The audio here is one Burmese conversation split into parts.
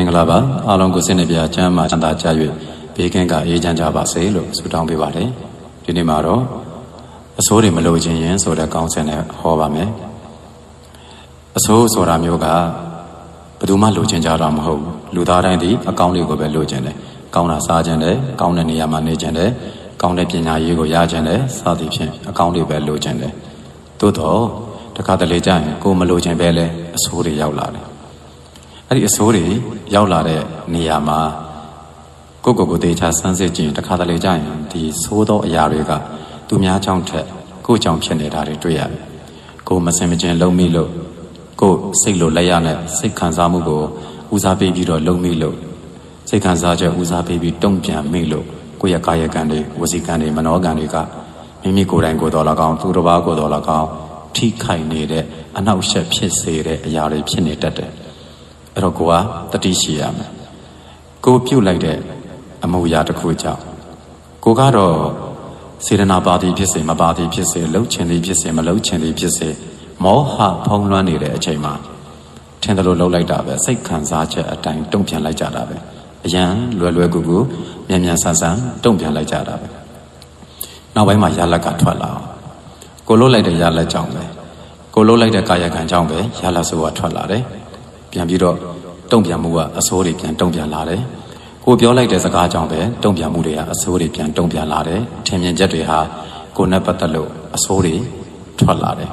င်္ဂလာပါအားလုံးကိုစိတ်နှပြချမ်းသာချမ်းသာကြ၍ဘေးကင်းကအေးချမ်းကြပါစေလို့ဆုတောင်းပေးပါတယ်ဒီနေ့မှာတော့အစိုးတွေမလိုချင်ရင်ဆိုတဲ့ကောင်းစဉ်နဲ့ဟောပါမယ်အစိုးဆိုတာမျိုးကဘယ်သူမှလိုချင်ကြတာမဟုတ်ဘူးလူသားတိုင်းဒီအကောင်းတွေကိုပဲလိုချင်တယ်ကောင်းတာစားခြင်းတယ်ကောင်းတဲ့နေရာမှာနေခြင်းတယ်ကောင်းတဲ့ပညာရေးကိုရခြင်းတယ်စသည်ဖြင့်အကောင်းတွေပဲလိုချင်တယ်သို့တော့တခါတလေကြာရင်ကိုယ်မလိုချင်ပဲလဲအဆိုးတွေရောက်လာတယ် အဲ့ဒီအဆိုးတွေရောက်လာတဲ့နေရာမှာကိုယ့်ကိုယ်ကိုယ်တေချာစမ်းစစ်ကြည့်ရင်တခါတလေကြာရင်ဒီဆိုးသောအရာတွေကသူများကြောင့်ထက်ကိုယ့်ကြောင့်ဖြစ်နေတာတွေတွေ့ရတယ်ကိုယ်မစင်မကျင်လုံးမိလို့ကိုယ်စိတ်လိုလက်ရနဲ့စိတ်ခံစားမှုကိုဦးစားပေးပြီးတော့လုံးမိလို့စိတ်ခံစားချက်ဦးစားပေးပြီးတုံ့ပြန်မိလို့ကိုယ့်ရဲ့ကာယကံတွေဝစီကံတွေမနောကံတွေကမိမိကိုယ်တိုင်ကိုယ်တော်၎င်းသူတစ်ပါးကိုယ်တော်၎င်းထိခိုက်နေတဲ့အနောက်ရှက်ဖြစ်စေတဲ့အရာတွေဖြစ်နေတတ်တယ် အဲ့တော့ကိုကတတိရှိရမယ်ကိုပြုတ်လိုက်တဲ့အမှုရာတစ်ခုကြောင့်ကိုကတော့စေတနာပါတိဖြစ်စေမပါတိဖြစ်စေလှုပ်ချင်သည်ဖြစ်စေမလှုပ်ချင်သည်ဖြစ်စေမောဟဖုံးလွှမ်းနေတဲ့အချိန်မှာထင်တယ်လို့လှုပ်လိုက်တာပဲစိတ်ခံစားချက်အတိုင်းတုံ့ပြန်လိုက်ကြတာပဲအရန်လွယ်လွယ်ကူကူမြန်မြန်ဆန်ဆန်တုံ့ပြန်လိုက်ကြတာပဲနောက်ပိုင်းမှာရလက်ကထွက်လာအောင်ကိုလှုပ်လိုက်တဲ့ရလက်ကြောင့်ပဲကိုလှုပ်လိုက်တဲ့ကာယကံကြောင့်ပဲရလက်ဆိုးကထွက်လာတယ် ပြန်ပြီးတော့တုံ့ပြန်မှုကအစိုးတွေပြန်တုံ့ပြန်လာတယ်ကိုပြောလိုက်တဲ့စကားကြောင့်ပဲတုံ့ပြန်မှုတွေကအစိုးတွေပြန်တုံ့ပြန်လာတယ်ထင်မြင်ချက်တွေဟာကိုနဲ့ပတ်သက်လို့အစိုးတွေထွက်လာတယ်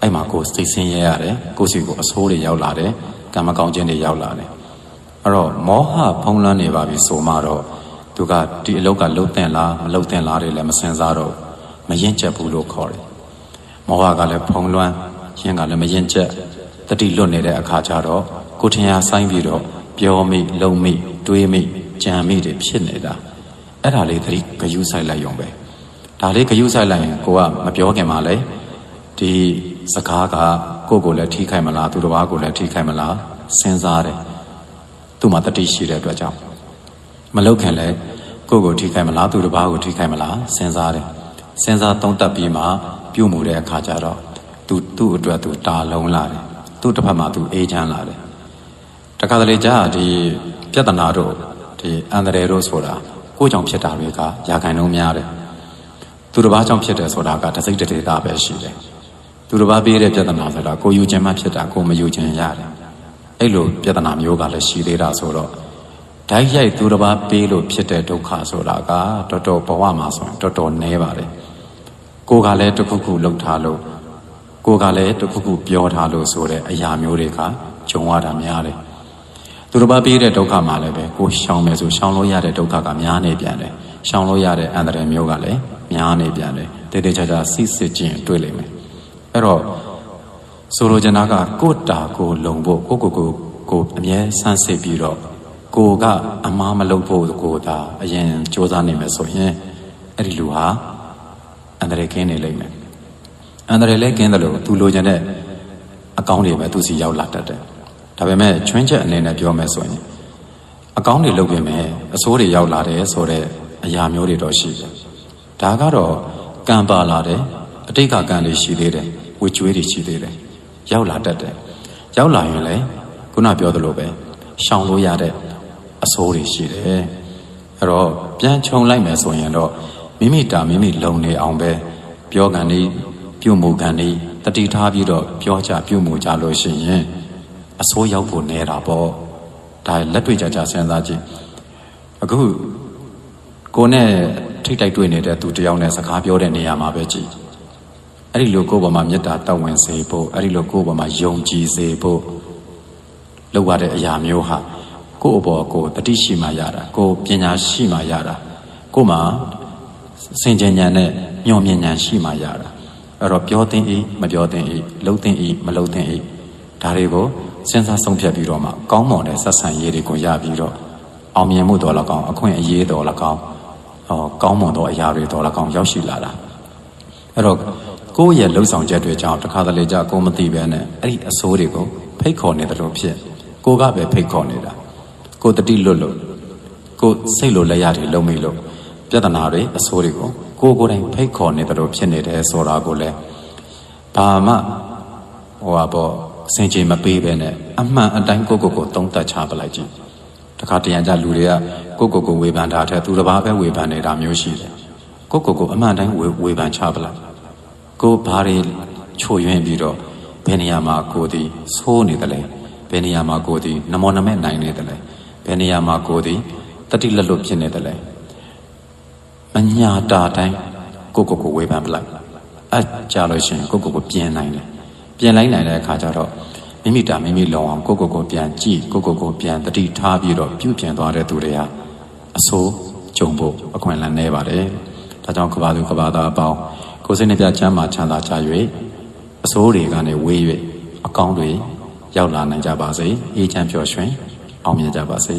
အဲ့မှာကိုစိတ်ဆင်းရဲရတယ်ကိုစီကိုအစိုးတွေရောက်လာတယ်ကံမကောင်းခြင်းတွေရောက်လာတယ်အဲ့တော့မောဟဖုံးလွှမ်းနေပါပြီဆိုမှတော့သူကဒီအလုတ်ကလှုပ်တဲ့လားမလှုပ်တဲ့လားတွေလည်းမစင်စားတော့မရင်ကျက်ဘူးလို့ခေါ်တယ်မောဟကလည်းဖုံးလွှမ်းရင်ကလည်းမရင်ကျက် တတိလွတ်နေတဲ့အခါကျတော့ကိုထင်ရဆိုင်ပြီးတော့ပြောမိလုံမိတွေးမိကြံမိတွေဖြစ်နေတာအဲ့ဒါလေးသတိဂယုဆိုင်လိုက်ရုံပဲဒါလေးဂယုဆိုင်လိုက်ရင်ကိုကမပြောခင်မှာလေဒီစကားကကိုယ့်ကိုလည်းထိခိုက်မလားသူတစ်ပါးကိုလည်းထိခိုက်မလားစဉ်းစားတယ်သူ့မှာတတိရှိတဲ့အတွက်ကြောင့်မလောက်ခင်လဲကိုယ့်ကိုထိခိုက်မလားသူတစ်ပါးကိုထိခိုက်မလားစဉ်းစားတယ်စဉ်းစားသုံးသပ်ပြီးမှပြုမှုတဲ့အခါကျတော့သူသူ့အတွက်သူတာလုံးလာတယ် သူ့တစ်ဖက်မှာသူအေးချမ်းလာတယ်တခါတလေကြာဒီပြဿနာတို့ဒီအန္တရာယ်တို့ဆိုတာကိုယ်ကြောင့်ဖြစ်တာတွေကရာခိုင်နှုန်းများတယ်သူတစ်ပါးကြောင့်ဖြစ်တယ်ဆိုတာကတစိတ်တဒေတာပဲရှိတယ်သူတစ်ပါးပေးတဲ့ပြဿနာဆိုတာကိုယူခြင်းမှဖြစ်တာကိုမယူခြင်းရတယ်အဲ့လိုပြဿနာမျိုးကလည်းရှိသေးတာဆိုတော့ဓာတ်ရိုက်သူတစ်ပါးပေးလို့ဖြစ်တဲ့ဒုက္ခဆိုတာကတော်တော်ဘဝမှာဆိုရင်တော်တော်နည်းပါတယ်ကိုကလည်းတစ်ခုခုလှုပ်ထားလို့ ကိုကလည်းတစ်ခုခုပြောထားလို့ဆိုတဲ့အရာမျိုးတွေကဂျုံရတာများတယ်သူတစ်ပါးပေးတဲ့ဒုက္ခမှာလည်းပဲကိုရှောင်မယ်ဆိုရှောင်လို့ရတဲ့ဒုက္ခကများနေပြန်တယ်ရှောင်လို့ရတဲ့အန္တရာယ်မျိုးကလည်းများနေပြန်တယ်တေတေချာချာစိစစ်ခြင်းတွေ့လိမ့်မယ်အဲ့တော့ဆိုလိုချင်တာကကိုယ်တာကိုလုံဖို့ကိုကိုကိုကိုအမြဲဆန်းစစ်ပြီးတော့ကိုကအမားမလုပ်ဖို့ကိုသာအရင်စ조사နေမယ်ဆိုရင်အဲ့ဒီလူဟာအန္တရာယ်ကင်းနေလိမ့်မယ် အန္တရာယ်လည်းကင်းတယ်လို့သူလိုချင်တဲ့အကောင်းတွေပဲသူစီရောက်လာတတ်တယ်ဒါပေမဲ့ချွင်းချက်အနေနဲ့ပြောမယ်ဆိုရင်အကောင်းတွေလုပ်ပြင်မယ်အဆိုးတွေရောက်လာတယ်ဆိုတဲ့အရာမျိုးတွေတော့ရှိတယ်ဒါကတော့ကံပါလာတယ်အတိတ်ကကံတွေရှိသေးတယ်ဝေကျွေးတွေရှိသေးတယ်ရောက်လာတတ်တယ်ရောက်လာရင်လည်းခုနပြောသလိုပဲရှောင်လို့ရတဲ့အဆိုးတွေရှိတယ်အဲ့တော့ပြန်ခြုံလိုက်မယ်ဆိုရင်တော့မိမိတာမိမိလုံနေအောင်ပဲပြောကန်နေ ပြုမှုကန်နေတတိထားပြီးတော့ပြောကြပြုမှုကြလို့ရှိရင်အစိုးရောက်ဖို့နေတာပေါ့ဒါလက်တွေ့ကြကြစဉ်းစားကြည့်အခုကိုနဲ့ထိတ်တိုက်တွေ့နေတဲ့သူတယောက်နဲ့စကားပြောတဲ့နေရာမှာပဲကြည့်အဲ့ဒီလိုကိုယ့်ဘဝမှာမေတ္တာတောက်ဝင်စေဖို့အဲ့ဒီလိုကိုယ့်ဘဝမှာယုံကြည်စေဖို့လုပ်ရတဲ့အရာမျိုးဟာကိုယ့်အပေါ်ကိုတတိရှိမှရတာကိုပညာရှိမှရတာကိုယ်မှာစင်ကြဉာဏ်နဲ့ညွန်မြင်ဉာဏ်ရှိမှရတာ အဲ့တော့ပြောသိ၏မပြောသိ၏လှုပ်သိ၏မလှုပ်သိ၏ဒါတွေကိုစဉ်းစားဆုံးဖြတ်ပြီးတော့မှကောင်းမွန်တဲ့ဆက်ဆံရေးတွေကိုရပြီးတော့အောင်မြင်မှုတော်လည်းကောင်းအခွင့်အရေးတော်လည်းကောင်းဟောကောင်းမွန်သောအရာတွေတော်လည်းကောင်းရောက်ရှိလာတာအဲ့တော့ကိုယ့်ရဲ့လှုပ်ဆောင်ချက်တွေကြောင့်တခါတလေကြာကိုမသိပဲနဲ့အဲ့ဒီအစိုးတွေကိုဖိတ်ခေါ်နေတယ်လို့ဖြစ်ကိုကပဲဖိတ်ခေါ်နေတာကိုတတိလွတ်လို့ကိုစိတ်လိုလက်ရတွေလုံးမိလို့ပြဿနာတွေအစိုးတွေကို ကိုကိုယ်တိုင်ဖိတ်ခေါ်နေတယ်လို့ဖြစ်နေတယ်ဆိုတာကိုလည်းဘာမှဟိုပါပေါ့စင်ကြေမပေးပဲနဲ့အမှန်အတိုင်းကိုကိုကိုသုံးသပ်ချပလိုက်ကြည့်တခါတရံကြလူတွေကကိုယ့်ကိုယ်ကိုဝေဖန်တာတဲ့သူတစ်ပါးပဲဝေဖန်နေတာမျိုးရှိတယ်ကိုယ့်ကိုယ်ကိုအမှန်တိုင်းဝေဝေဖန်ချပလိုက်ကိုယ်ဘာတွေချို့ယွင်းပြီးတော့ဘယ်နေရာမှာကိုယ်ဒီဆိုးနေတယ်လဲဘယ်နေရာမှာကိုယ်ဒီနမောနမဲ့နိုင်နေတယ်လဲဘယ်နေရာမှာကိုယ်ဒီတတိလက်လွတ်ဖြစ်နေတယ်လဲ မညာတာတိုင်းကိုယ့်ကိုယ်ကိုဝေဖန်ပလိုက်အကြလို့ရှိရင်ကိုယ့်ကိုယ်ကိုပြင်နိုင်တယ်ပြင်လိုက်နိုင်တဲ့အခါကျတော့မိမိတာမိမိလုံအောင်ကိုယ့်ကိုယ်ကိုပြန်ကြည့်ကိုယ့်ကိုယ်ကိုပြန်တတိထားပြီးတော့ပြုပြင်သွားတဲ့သူတွေဟာအဆိုးကြုံဖို့အခွင့်အလမ်းနေပါတယ်ဒါကြောင့်ကဘာသူကဘာသားအပေါင်းကိုယ်စိတ်နှပြချမ်းသာချမ်းသာကြ၍အဆိုးတွေကနေဝေး၍အကောင်းတွေရောက်လာနိုင်ကြပါစေအေးချမ်းပျော်ရွှင်အောင်မြင်ကြပါစေ